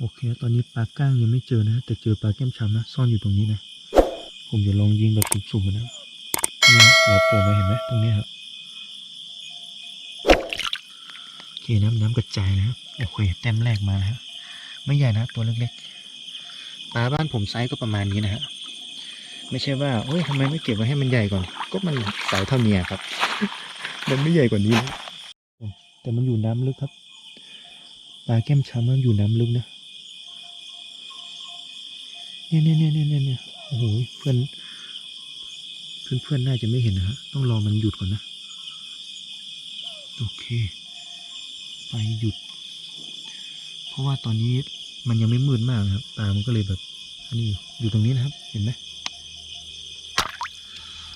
โอเค ตอนนี้ปลาก้างยังไม่เจอนะ แต่เจอปลาแก้มช้ำนะ ซ่อนอยู่ตรงนี้นะ ผมจะลองยิงแบบสุ่มๆนะนี่ฮะหัวโผล่มาเห็นไหมตรงนี้ครับโอเคน้ำน้ำกระจายนะครับโอเคแต้มแรกมาแล้วไม่ใหญ่นะ ตัวเล็กๆปลาบ้านผมไซส์ก็ประมาณนี้นะฮะไม่ใช่ว่าเอ้ยทำไมไม่เก็บไว้ให้มันใหญ่ก่อน ก็มันไซส์เท่าเนี้อะครับ มันไม่ใหญ่กว่านี้นะแต่มันอยู่น้ำลึกครับปลาแก้มช้ำมันอยู่น้ำลึกนะ เนี่ยเนี่ยเนี่ยเนี่ยเนี่ยโอ้โหเพื่อนเพื่อนเพื่อนน่าจะไม่เห็นนะฮะต้องรอมันหยุดก่อนนะ โอเค ไปหยุด เพราะว่าตอนนี้มันยังไม่มืดมากนะครับ ตามันก็เลยแบบอันนี้อยู่ตรงนี้นะครับ เห็นไหม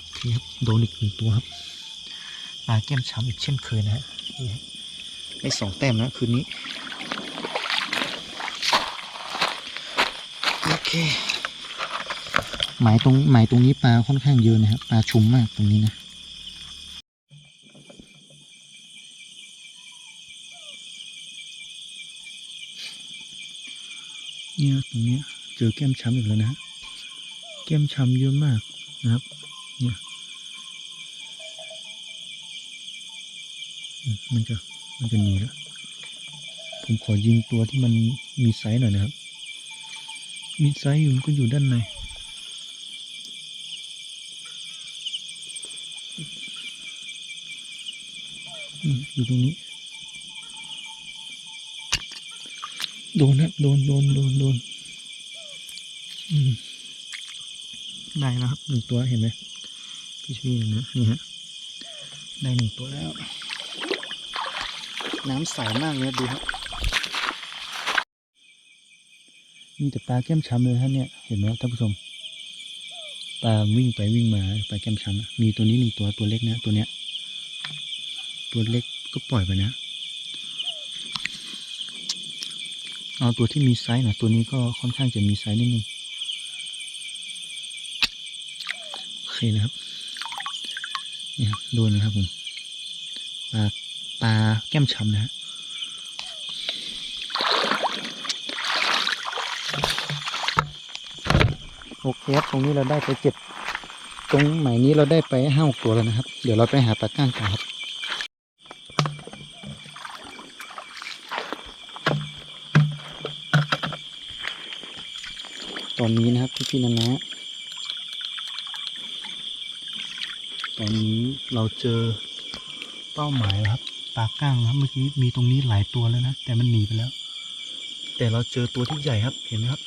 โอเคครับโดนอีกหนึ่งตัวครับปลาแก้มช้ำอีกเช่นเคยนะฮะนี่ฮะได้สองแต้มนะคืนนี้ โอเค หมายตรงหมายตรงนี้ปลาค่อนข้างเยอะนะครับปลาชุมมากตรงนี้นะเนี่ยตรงนี้เจอแก้มช้ำอีกแล้วนะแก้มช้ำเยอะมากนะครับเนี่ยมมันจะมันจะหนีแล้วผมขอยิงตัวที่มันมีไซส์หน่อยนะครับ มีไซส์อยู่ก็อยู่ด้านในอยู่ตรงนี้ โดนนะโดนโดนโดนโดนได้แล้วครับหนึ่งตัวเห็นไหมพี่ช่วยนะนี่ฮะได้หนึ่งตัวแล้ว น้ำใสมากเลยดูครับ มีแต่ปลาแก้มช้ำเลยฮะเนี่ยเห็นไหมครับท่านผู้ชมปลาวิ่งไปวิ่งมาปลาแก้มช้ำมีตัวนี้หนึ่งตัวตัวเล็กนะ ตัวเนี้ย ตัวเล็กก็ปล่อยไปนะเอาตัวที่มีไซส์หนะตัวนี้ก็ค่อนข้างจะมีไซส์นิดนึงโอเคนะครับนี่ครับโดนนะครับผมปลาปลาแก้มช้ำนะฮะ โอเคครับตรงนี้เราได้ไปเจ็ดตรงใหมายนี้เราได้ไปห้าหกตัวแล้วนะครับ เดี๋ยวเราไปหาปลาก้างต่อครับตอนนี้นะครับพี่พี่นะนะตอนนี้เราเจอเป้าหมายแล้วครับปลาก้างนะครับเมื่อกี้มีตรงนี้หลายตัวแล้วนะแต่มันหนีไปแล้ว แต่เราเจอตัวที่ใหญ่ครับเห็นไหมครับ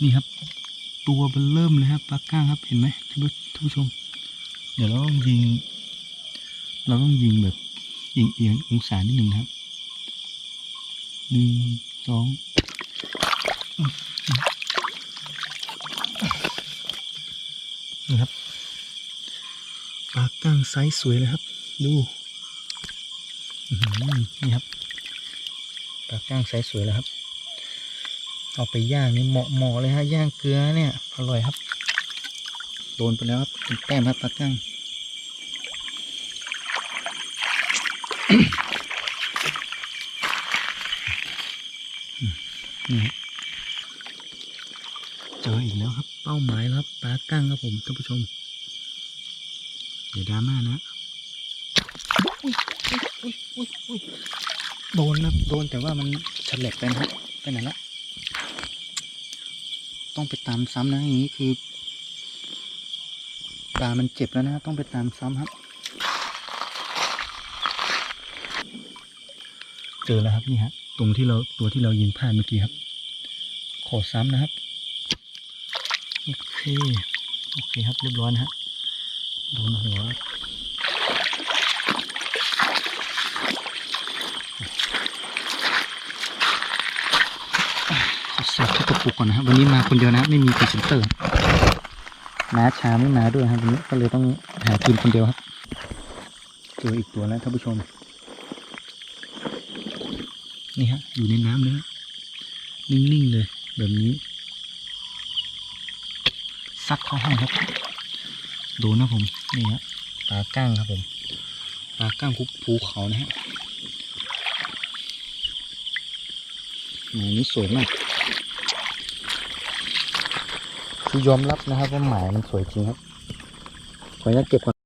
นี่ครับ ตัวเบนเริ่มเลยครับปลาก้างครับเห็นไหมท่านผู้ชม เดี๋ยวเราต้องยิง เราต้องยิงแบบยิงเอียงองศานิดหนึ่งครับหนึ่งสองนี่ครับปลาก้างไซส์สวยเลยครับ ดูนี่ครับปลาก้างไซส์สวยแล้วครับ เอาไปย่างนี่เหมาะเหมาะเลยฮะย่างเกลือเนี่ยอร่อยครับ โดนไปแล้วครับเป็นแต้มครับปลาก้างนี่ครับเจออีกแล้วครับ เป้าหมายแล้วครับปลากั้งครับผมท่านผู้ชมเดี๋ยวดราม่านะอุ๊ยอุ๊ยอุ๊ยอุ๊ยโดนนะโดนแต่ว่ามันฉลับไปนะครับไปไหนละ ต้องไปตามซ้ำนะอย่างนี้คือปลามันเจ็บแล้วนะ ต้องไปตามซ้ำครับ เจอแล้วครับนี่ฮะตรงที่เราตัวที่เรายิงพลาดเมื่อกี้ครับ ขอซ้ำนะครับ โอเค โอเคครับเรียบร้อยนะฮะโดนหัว สอบที่กระปุกก่อนนะครับวันนี้มาคนเดียวนะไม่มีพรีเซนเตอร์น้าช้าไม่มาด้วยครับวันนี้ก็เลยต้องหากินคนเดียวครับเจออีกตัวแล้วท่านผู้ชม นี่ฮะ อยู่ในน้ำเลยฮะนิ่งๆเลยแบบนี้ซัดเข้าห้องครับดูนะผมนี่ฮะปลาก้างครับผมปลาก้างภูภูเขานะฮะหมานี้สวยมาก คือยอมรับนะครับว่าหมายมันสวยจริงครับขออนุญาตเก็บก่อน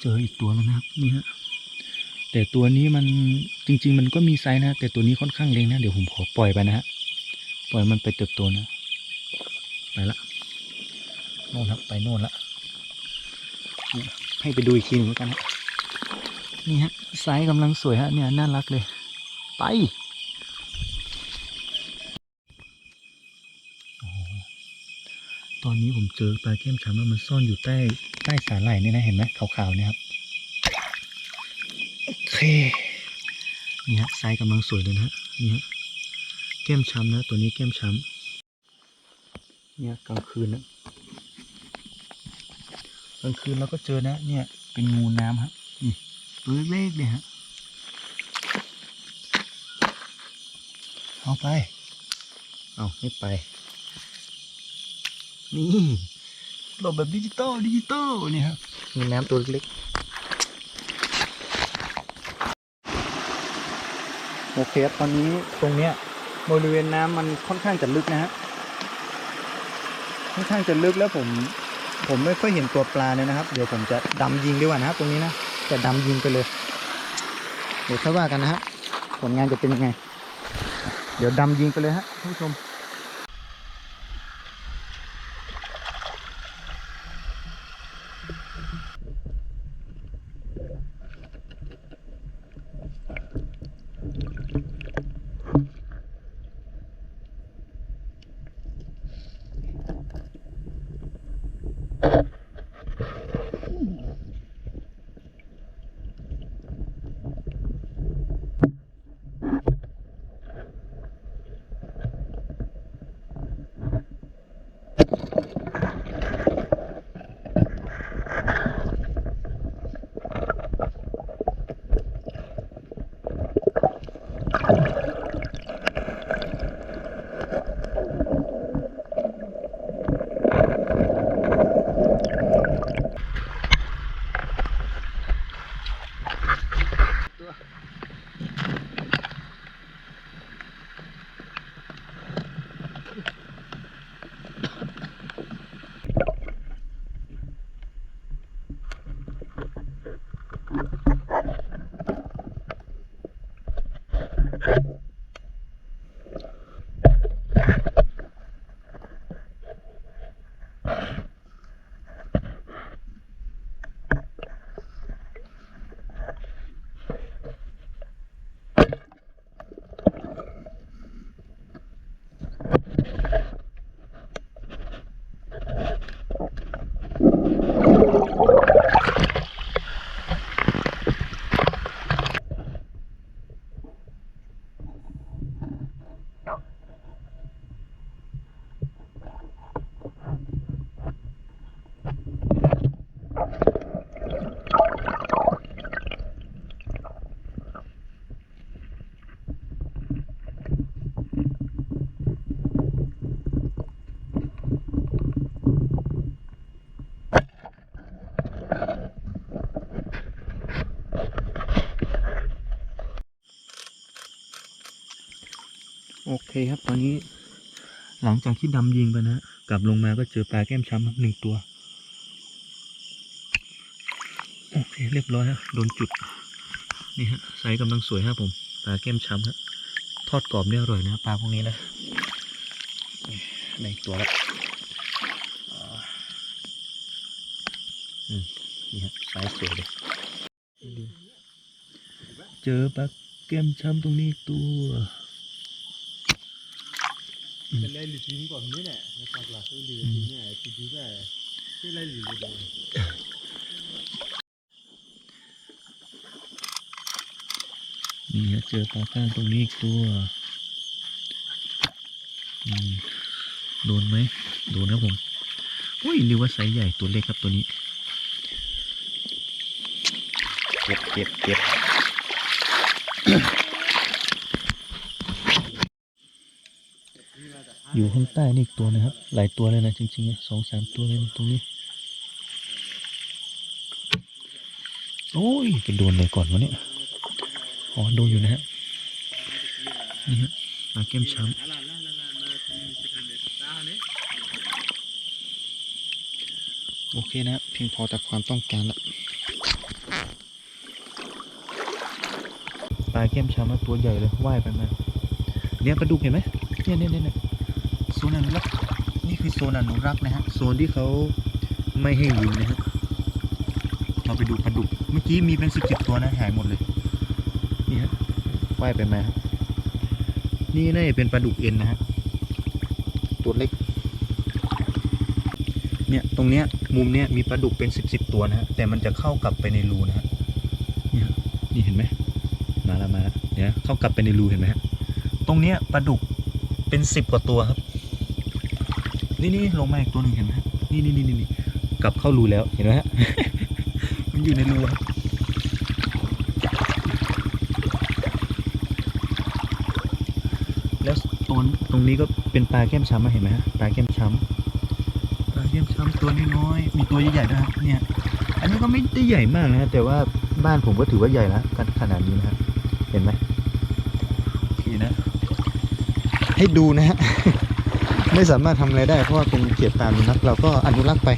เจออีกตัวแล้วนะครับนี่ฮะแต่ตัวนี้มันจริง ๆ มันก็มีไซส์นะแต่ตัวนี้ค่อนข้างเล็กนะเดี๋ยวผมขอปล่อยไปนะฮะปล่อยมันไปเติบโตนะ ไปละโน่นครับไปโน่นละให้ไปดูอีกทีหนึ่งแล้วกันฮะนี่ฮะไซส์กำลังสวยฮะเนี่ยน่ารักเลย ไป ตอนนี้ผมเจอปลาเข้มช้ำแล้วมันซ่อนอยู่ใต้ใต้สาหร่ายเนี่ยนะเห็นไหมขาวๆเนี่ยครับโอเคนี่ฮะไซส์กำลังสวยเลยนะฮะนี่ฮะแก้มช้ำนะ ตัวนี้แก้มช้ำเนี่ยกลางคืนนะกลางคืนเราก็เจอนะ เนี่ยเป็นงูน้ำฮะนี่ตัวเล็กๆเลยฮะเอาไป เอาไม่ไป นี่หลบแบบดิจิตอลดิจิตอลเนี่ยครับมีน้ำตัวเล็กโอเคครับตอนนี้ตรงเนี้ยบริเวณน้ำมันค่อนข้างจะลึกนะฮะค่อนข้างจะลึกแล้วผมผมไม่ค่อยเห็นตัวปลาเลยนะครับ เดี๋ยวผมจะดำยิงดีกว่านะครับตรงนี้นะจะดำยิงไปเลย เดี๋ยวค่อยว่ากันนะฮะผลงานจะเป็นยังไง เดี๋ยวดำยิงไปเลยฮะท่านผู้ชม อเคครับ ตอนนี้ หลังจากที่ดำยิงไปนะกลับลงมาก็เจอปลาแก้มช้ำครับหนึ่งตัว โอเค เรียบร้อยฮะโดนจุด นี่ฮะไซส์กำลังสวยครับผม ปลาแก้มช้ำฮะทอดกรอบเนี่ยอร่อยนะปลาพวกนี้นะนี่ได้อีกตัวละอ่าอืมนี่ฮะไซส์สวยเลยเจอปลาแก้มช้ำตรงนี้ตัว เป็นไรหรือทิ้งก่อนนี่แหละแล้วปากหลักก็หรือทิ้งเนี่ยทิ้งได้ไม่ไรหรือเลยนี่ฮะเจอปลาก้างตรงนี้อีกตัวอืมโดนไหมโดนครับผมอุ้ยนึกว่าไซส์ใหญ่ตัวเล็กครับตัวนี้ เก็บเก็บเก็บ อยู่ข้างใต้นี่อีกตัวนะครับ หลายตัวเลยนะจริงๆสองสามตัวเลยนะตรงนี้ โอ้ยไปโดนเลยก่อนวะเนี่ยอ๋อโดนอยู่นะฮะนี่ฮะปลาแก้มช้ำโอเคนะเพียงพอจากความต้องการละปลาแก้มช้ำตัวใหญ่เลยว่ายไปมาเนี่ยปลาดุกเห็นไหมเนี่ยเนี่ยเนี่ย นี่ยโซนอนุรักษ์นี่คือโซนอนุรักษ์นะฮะโซนที่เขาไม่ให้ยิงนะฮะเราไปดูปลาดุกเมื่อกี้มีเป็นสิบสิบตัวนะหายหมดเลยนี่ฮะว่ายไปมาครับนี่น่าจะเป็นปลาดุกเอ็นนะฮะตัวเล็ก เนี่ยตรงเนี้ยมุมเนี้ยมีปลาดุกเป็นสิบสิบตัวนะฮะแต่มันจะเข้ากลับไปในรูนะฮะเนี่ยนี่เห็นไหมมาแล้วมาแล้วเนี่ยเข้ากลับไปในรูเห็นไหมฮะตรงเนี้ยปลาดุกเป็นสิบกว่าตัวครับ นี่นี่ลงมาอีกตัวหนึ่งเห็นไหมนี่นี่นี่นี่กลับเข้ารูแล้วเห็นไหมฮะมันอยู่ในรูแล้วตรงตรงนี้ก็เป็นปลาแก้มช้ำมาเห็นไหมฮะปลาแก้มช้ำปลาเยี่ยมช้ำตัวน้อยๆมีตัวใหญ่ๆด้วยครับเนี่ย อันนี้ก็ไม่ได้ใหญ่มากนะแต่ว่าบ้านผมก็ถือว่าใหญ่แล้วกันขนาดนี้นะครับเห็นไหมโอเคนะ ให้ดูนะฮะ ไม่สามารถทำอะไรได้ เพราะว่าเป็นเขตป่าอนุรักษ์เราก็อนุรักษ์ไป